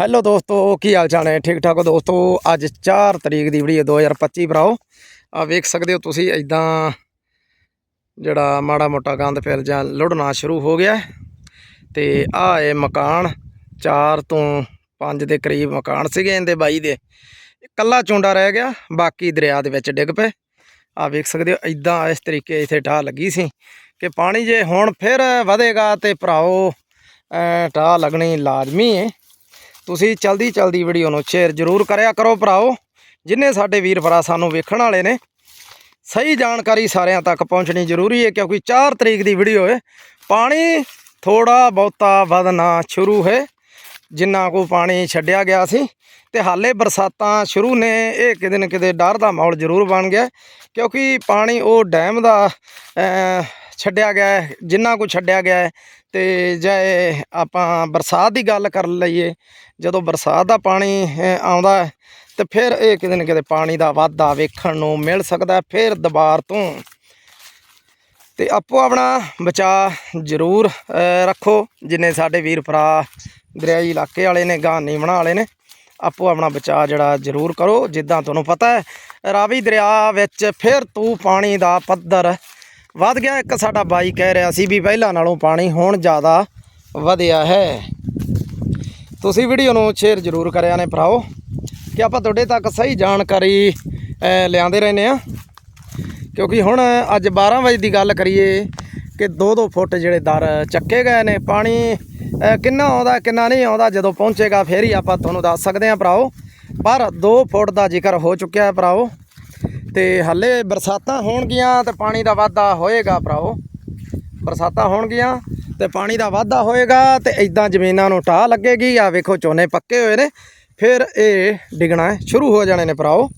Hello ਦੋਸਤੋ, ਕੀ ਹਾਲ ਚਾਲ ਹੈ ਠੀਕ ਠਾਕ ਹੋ ਦੋਸਤੋ? ਅੱਜ 4 ਤਰੀਕ ਦੀ ਵੀਡੀਓ 2025 ਭਰਾਓ ਆ ਵੇਖ ਸਕਦੇ ਹੋ ਤੁਸੀਂ ਇਦਾਂ ਜਿਹੜਾ ਮਾੜਾ ਮੋਟਾ ਗੰਦ ਫੈਲ ਜਾਂ ਲੁੜਨਾ ਸ਼ੁਰੂ ਹੋ ਗਿਆ ਹੈ। ਤੇ ਆ ਇਹ ਮਕਾਨ 4 ਤੋਂ 5 ਦੇ ਕਰੀਬ ਮਕਾਨ ਸੀਗੇ ਇਹਦੇ ਬਾਈ ਦੇ। ਇਕੱਲਾ ਚੁੰਡਾ ਰਹਿ ਗਿਆ, ਬਾਕੀ ਦਰਿਆ ਦੇ ਵਿੱਚ ਡਿੱਗ ਪਏ। ਆ ਵੇਖ ਸਕਦੇ ਹੋ ਇਦਾਂ ਇਸ ਤਰੀਕੇ ਇੱਥੇ ਢਾਹ ਲੱਗੀ ਸੀ ਕਿ ਪਾਣੀ ਜੇ ਹੁਣ ਫਿਰ ਵਧੇਗਾ ਤੇ ਭਰਾਓ ਅਹ ਢਾਹ ਲੱਗਣੀ ਲਾਜ਼ਮੀ ਹੈ ਤੁਸੀਂ ਚਲਦੀ ਚਲਦੀ ਵੀਡੀਓ ਨੂੰ ਸ਼ੇਅਰ ਜ਼ਰੂਰ ਕਰਿਆ ਕਰੋ ਭਰਾਓ, ਜਿੰਨੇ ਸਾਡੇ ਵੀਰ ਭਰਾ ਸਾਨੂੰ ਵੇਖਣ ਵਾਲੇ ਨੇ। ਸਹੀ ਜਾਣਕਾਰੀ ਸਾਰਿਆਂ ਤੱਕ ਪਹੁੰਚਣੀ ਜ਼ਰੂਰੀ ਹੈ, ਕਿਉਂਕਿ 4 ਤਰੀਕ ਦੀ ਵੀਡੀਓ ਹੈ। ਪਾਣੀ ਥੋੜਾ ਬਹੁਤਾ ਵਧਣਾ ਸ਼ੁਰੂ ਹੈ, ਜਿੰਨਾ ਕੋ ਪਾਣੀ ਛੱਡਿਆ ਗਿਆ ਸੀ। ਤੇ ਹਾਲੇ ਬਰਸਾਤਾਂ ਸ਼ੁਰੂ ਨੇ, ਇਹ ਕਿਤੇ ਨਾ ਕਿਤੇ ਡਰ ਦਾ ਮਾਹੌਲ ਜ਼ਰੂਰ ਬਣ ਗਿਆ, ਕਿਉਂਕਿ ਪਾਣੀ ਉਹ ਡੈਮ ਦਾ ਛੱਡਿਆ ਗਿਆ ਹੈ, ਜਿੰਨਾ ਕੁ ਛੱਡਿਆ ਗਿਆ ਹੈ, ਤੇ ਜੇ ਆਪਾਂ ਬਰਸਾਤ ਦੀ ਗੱਲ ਕਰ ਲਈਏ, ਜਦੋਂ ਬਰਸਾਤ ਦਾ ਪਾਣੀ ਆਉਂਦਾ ਹੈ, ਤੇ ਫਿਰ ਇਹ ਕਿਤੇ ਨਾ ਕਿਤੇ ਪਾਣੀ ਦਾ ਵਾਧਾ ਵੇਖਣ ਨੂੰ ਮਿਲ ਸਕਦਾ ਫਿਰ ਦੁਬਾਰ ਤੋਂ ਤੇ ਆਪੋ ਆਪਣਾ ਬਚਾ ਜ਼ਰੂਰ ਰੱਖੋ, ਜਿੰਨੇ ਸਾਡੇ ਵੀਰ ਭਰਾ ਦਰਿਆਈ ਇਲਾਕੇ ਵਾਲੇ ਨੇ ਗਾਂ ਨੀਮਣਾ ਵਾਲੇ ਨੇ, ਆਪੋ ਆਪਣਾ ਬਚਾ ਜਿਹੜਾ ਜ਼ਰੂਰ ਕਰੋ, ਜਿੱਦਾਂ ਤੁਹਾਨੂੰ ਪਤਾ ਹੈ, ਰਾਵੀ ਦਰਿਆ ਵਿੱਚ ਫਿਰ ਤੂੰ ਪਾਣੀ ਦਾ ਪੱਧਰ ਵੱਧ ਗਿਆ। ਇੱਕ ਸਾਡਾ ਬਾਈ ਕਹਿ ਰਿਹਾ ਸੀ ਵੀ ਪਹਿਲਾਂ ਨਾਲੋਂ ਪਾਣੀ ਹੁਣ ਜ਼ਿਆਦਾ ਵਧਿਆ ਹੈ। ਤੁਸੀਂ ਵੀਡੀਓ ਨੂੰ ਸ਼ੇਅਰ ਜ਼ਰੂਰ ਕਰਿਆ ਨੇ ਭਰਾਓ ਕਿ ਆਪਾਂ ਤੁਹਾਡੇ ਤੱਕ ਸਹੀ ਜਾਣਕਾਰੀ ਅਹ, ਲਿਆਉਂਦੇ ਰਹਿੰਦੇ ਆ ਕਿਉਂਕਿ ਹੁਣ ਅੱਜ 12 ਵਜੇ ਦੀ ਗੱਲ ਕਰੀਏ ਕਿ 2-2 ਫੁੱਟ ਜਿਹੜੇ ਦਰ ਚੱਕੇ ਗਏ ਨੇ। ਪਾਣੀ ਕਿੰਨਾ ਆਉਂਦਾ ਕਿੰਨਾ ਨਹੀਂ ਆਉਂਦਾ ਜਦੋਂ ਪਹੁੰਚੇਗਾ ਫੇਰ ਹੀ ਆਪਾਂ ਤੁਹਾਨੂੰ ਦੱਸ ਸਕਦੇ ਹਾਂ ਭਰਾਓ ਪਰ 2 ਫੁੱਟ ਦਾ ਜ਼ਿਕਰ ਹੋ ਚੁੱਕਿਆ ਹੈ ਭਰਾਓ ਤੇ ਹੱਲੇ ਬਰਸਾਤਾਂ ਹੋਣਗੀਆਂ ਤੇ ਪਾਣੀ ਦਾ ਵਾਧਾ ਹੋਏਗਾ ਭਰਾਓ। ਬਰਸਾਤਾਂ ਹੋਣਗੀਆਂ ਤੇ ਪਾਣੀ ਦਾ ਵਾਧਾ ਹੋਏਗਾ ਤੇ ਇਦਾਂ ਜ਼ਮੀਨਾਂ ਨੂੰ ਟਾਹ ਲੱਗੇਗੀ। ਆ ਵੇਖੋ ਝੋਨੇ ਪੱਕੇ ਹੋਏ ਨੇ। ਫਿਰ ਇਹ ਡਿਗਣਾ ਸ਼ੁਰੂ ਹੋ ਜਾਣੇ ਨੇ ਭਰਾਓ।